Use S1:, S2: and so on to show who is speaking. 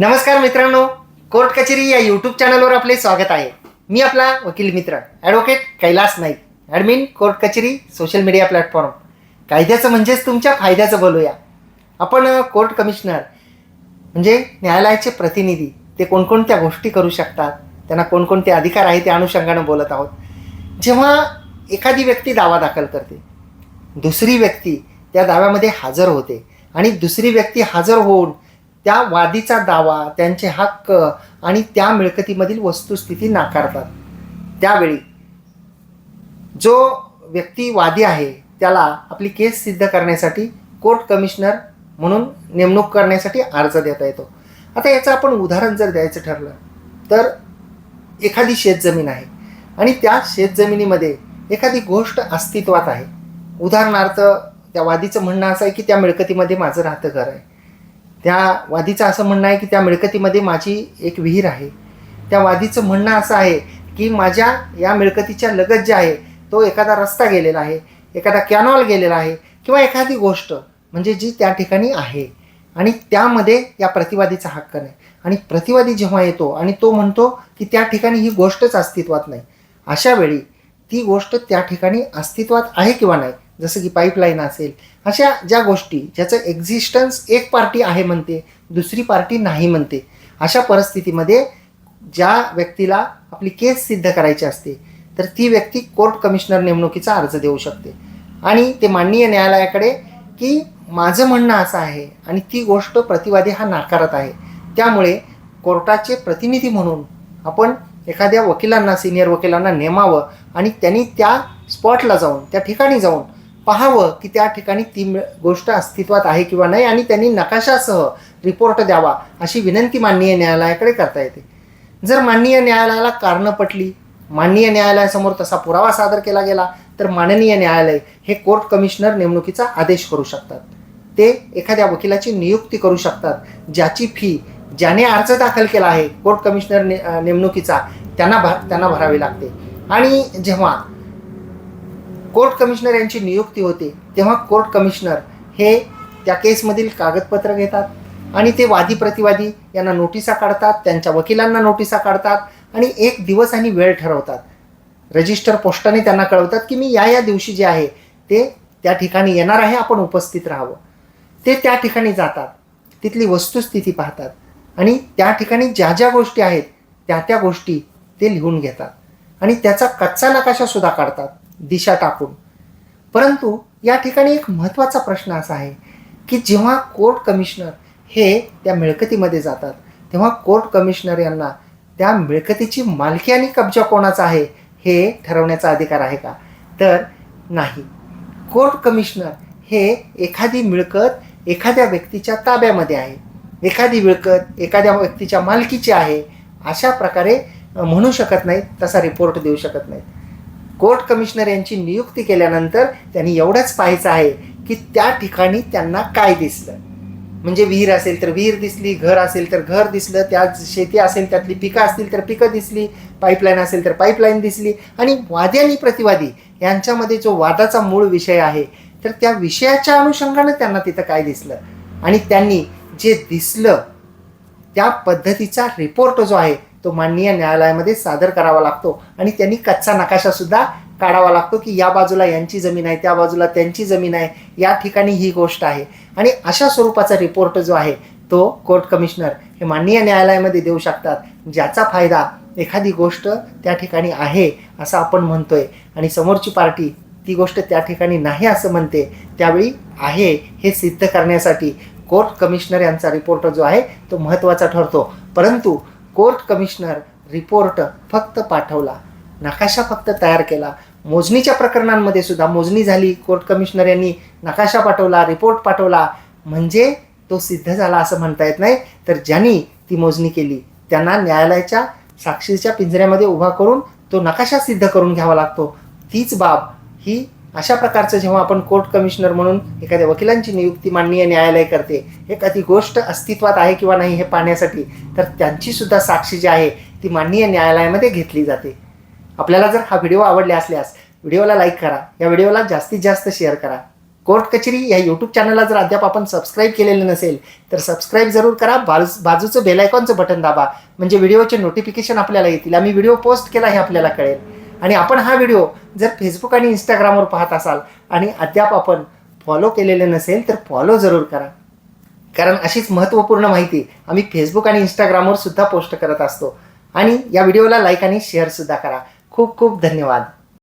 S1: नमस्कार मित्रांनो कोर्ट कचेरी या यूट्यूब चॅनलवर आपले स्वागत आहे. मी आपला वकील मित्र advocate Kailas Naik admin court कचेरी सोशल मीडिया प्लॅटफॉर्म कायद्याचं म्हणजेच तुमच्या फायद्याचं बोलूया. आपण कोर्ट कमिशनर म्हणजे न्यायालयाचे प्रतिनिधी ते कोणकोणत्या गोष्टी करू शकतात त्यांना कोणकोणते अधिकार आहे त्या अनुषंगानं बोलत आहोत. जेव्हा एखादी व्यक्ती दावा दाखल करते दुसरी व्यक्ती त्या दाव्यामध्ये हजर होते आणि दुसरी व्यक्ती हजर होऊन त्या वादीचा दावा त्यांचे हक्क आणि त्या मिळकतीमधील वस्तुस्थिती नाकारतात. त्यावेळी जो व्यक्ती वादी आहे त्याला आपली केस सिद्ध करण्यासाठी कोर्ट कमिशनर म्हणून नेमणूक करण्यासाठी अर्ज देता येतो. आता याचं आपण उदाहरण जर द्यायचं ठरलं तर एखादी शेतजमीन आहे आणि त्या शेतजमिनीमध्ये एखादी गोष्ट अस्तित्वात आहे. उदाहरणार्थ त्या वादीचं म्हणणं असं आहे की त्या मिळकतीमध्ये माझं राहतं घर आहे. त्या वादीचं असं म्हणणं आहे की त्या मिळकतीमध्ये माझी एक विहीर आहे. त्या वादीचं म्हणणं असं आहे की माझ्या या मिळकतीच्या लगत जे आहे तो एखादा रस्ता गेलेला आहे एखादा कॅनॉल गेलेला आहे किंवा एखादी गोष्ट म्हणजे जी त्या ठिकाणी आहे. आणि त्यामध्ये या प्रतिवादीचा हक्क नाही. आणि प्रतिवादी जेव्हा येतो आणि तो म्हणतो की त्या ठिकाणी ही गोष्टच अस्तित्वात नाही. अशा वेळी ती गोष्ट त्या ठिकाणी अस्तित्वात आहे किंवा नाही जसं की पाईपलाईन असेल अशा ज्या गोष्टी ज्याचं एक्झिस्टन्स एक पार्टी आहे म्हणते दुसरी पार्टी नाही म्हणते अशा परिस्थितीमध्ये ज्या व्यक्तीला आपली केस सिद्ध करायची असते तर ती व्यक्ती कोर्ट कमिशनर नेमणुकीचा अर्ज देऊ शकते. आणि ते माननीय न्यायालयाकडे की माझं म्हणणं असं आहे आणि ती गोष्ट प्रतिवादी हा नाकारत आहे. त्यामुळे कोर्टाचे प्रतिनिधी म्हणून आपण एखाद्या वकिलांना सिनियर वकिलांना नेमावं आणि त्यांनी त्या स्पॉटला जाऊन त्या ठिकाणी जाऊन पाहावं की त्या ठिकाणी ती गोष्ट अस्तित्वात आहे किंवा नाही आणि त्यांनी नकाशासह रिपोर्ट द्यावा अशी विनंती माननीय न्यायालयाकडे करता येते. जर माननीय न्यायालयाला कारणं पटली माननीय न्यायालयासमोर तसा पुरावा सादर केला गेला तर माननीय न्यायालय हे कोर्ट कमिशनर नेमणुकीचा आदेश करू शकतात. ते एखाद्या वकिलाची नियुक्ती करू शकतात ज्याची फी ज्याने अर्ज दाखल केला आहे कोर्ट कमिशनर ने नेमणुकीचा त्यांना भर त्यांना भरावी लागते. आणि जेव्हा कोर्ट कमिशनर यांची नियुक्ती होते तेव्हा कोर्ट कमिशनर हे त्या केसमधील कागदपत्र घेतात आणि ते वादी प्रतिवादी यांना नोटिसा काढतात त्यांच्या वकिलांना नोटिसा काढतात आणि एक दिवस आणि वेळ ठरवतात. रजिस्टर पोस्टाने त्यांना कळवतात की मी या या दिवशी जे आहे ते त्या ठिकाणी येणार आहे आपण उपस्थित राहावं. ते त्या ठिकाणी जातात तिथली वस्तुस्थिती पाहतात आणि त्या ठिकाणी ज्या ज्या गोष्टी आहेत त्या त्या गोष्टी ते लिहून घेतात आणि त्याचा कच्चा नकाशासुद्धा काढतात. दिशा टाकून. परंतु या ठिकाणी एक महत्त्वाचा प्रश्न असा आहे की जेव्हा कोर्ट कमिशनर हे त्या मिळकतीमध्ये जातात तेव्हा कोर्ट कमिशनर यांना त्या मिळकतीची मालकी आणि कब्जा कोणाचा आहे हे ठरवण्याचा अधिकार आहे का? तर नाही. कोर्ट कमिशनर हे एखादी मिळकत एखाद्या व्यक्तीच्या ताब्यामध्ये आहे. एखादी मिळकत एखाद्या व्यक्तीच्या मालकीची आहे अशा प्रकारे म्हणू शकत नाहीत तसा रिपोर्ट देऊ शकत नाहीत. कोर्ट कमिशनर यांची नियुक्ती केल्यानंतर त्यांनी एवढंच पाहायचं आहे की त्या ठिकाणी त्यांना काय दिसलं. म्हणजे विहीर असेल तर विहीर दिसली घर असेल तर घर दिसलं त्यात शेती असेल त्यातली पिकं असतील तर पिकं दिसली पाईपलाईन असेल तर पाईपलाईन दिसली आणि वादी आणि प्रतिवादी यांच्यामध्ये जो वादाचा मूळ विषय आहे तर त्या विषयाच्या अनुषंगानं त्यांना तिथं काय दिसलं? आणि त्यांनी जे दिसलं त्या पद्धतीचा रिपोर्ट जो आहे तो माननीय न्यायालयामध्ये सादर करावा लागतो. आणि त्यांनी कच्चा नकाशासुद्धा काढावा लागतो की या बाजूला यांची जमीन आहे त्या बाजूला त्यांची जमीन आहे. या ठिकाणी ही गोष्ट आहे. आणि अशा स्वरूपाचा रिपोर्ट जो आहे तो कोर्ट कमिशनर हे माननीय न्यायालयामध्ये देऊ शकतात. ज्याचा फायदा एखादी गोष्ट त्या ठिकाणी आहे असं आपण म्हणतोय. आणि समोरची पार्टी ती गोष्ट त्या ठिकाणी नाही असं म्हणते त्यावेळी आहे हे सिद्ध करण्यासाठी कोर्ट कमिशनर यांचा रिपोर्ट जो आहे तो महत्त्वाचा ठरतो. परंतु कोर्ट कमिशनर रिपोर्ट फक्त पाठवला. नकाशा फक्त तयार केला. मोजणीच्या प्रकरणांमध्ये सुद्धा मोजणी झाली. कोर्ट कमिशनर यांनी नकाशा पाठवला रिपोर्ट पाठवला. म्हणजे तो सिद्ध झाला असं म्हणता येत नाही. तर ज्यांनी ती मोजणी केली त्यांना न्यायालयाच्या साक्षीच्या पिंजऱ्यामध्ये उभा करून तो नकाशा सिद्ध करून घ्यावा लागतो. तीच बाब ही अशा प्रकारचं जेव्हा आपण कोर्ट कमिशनर म्हणून एखाद्या वकिलांची नियुक्ती माननीय न्यायालय करते एखादी गोष्ट अस्तित्वात आहे किंवा नाही हे पाहण्यासाठी तर त्यांची सुद्धा साक्षी जी आहे ती माननीय न्यायालयामध्ये घेतली जाते. आपल्याला जर हा व्हिडिओ आवडला असल्यास व्हिडिओला लाईक करा या व्हिडिओला जास्तीत जास्त शेअर करा. कोर्ट कचेरी या यूट्यूब चॅनलला जर अद्याप आपण सबस्क्राईब केलेलं नसेल तर सबस्क्राईब जरूर करा बाजू बाजूचं बेलायकॉनचं बटन दाबा म्हणजे व्हिडिओचे नोटिफिकेशन आपल्याला येतील. आम्ही व्हिडिओ पोस्ट केला हे आपल्याला कळेल. आणि आपण हा व्हिडिओ जर फेसबुक आणि इंस्टाग्रामवर पाहत असाल आणि अद्याप आपण फॉलो केलेले नसेल तर फॉलो जरूर करा. कारण अशीच महत्त्वपूर्ण माहिती आम्ही फेसबुक आणि इंस्टाग्रामवर सुद्धा पोस्ट करत असतो. आणि या व्हिडिओला लाईक आणि शेअरसुद्धा करा. खूप खूप धन्यवाद.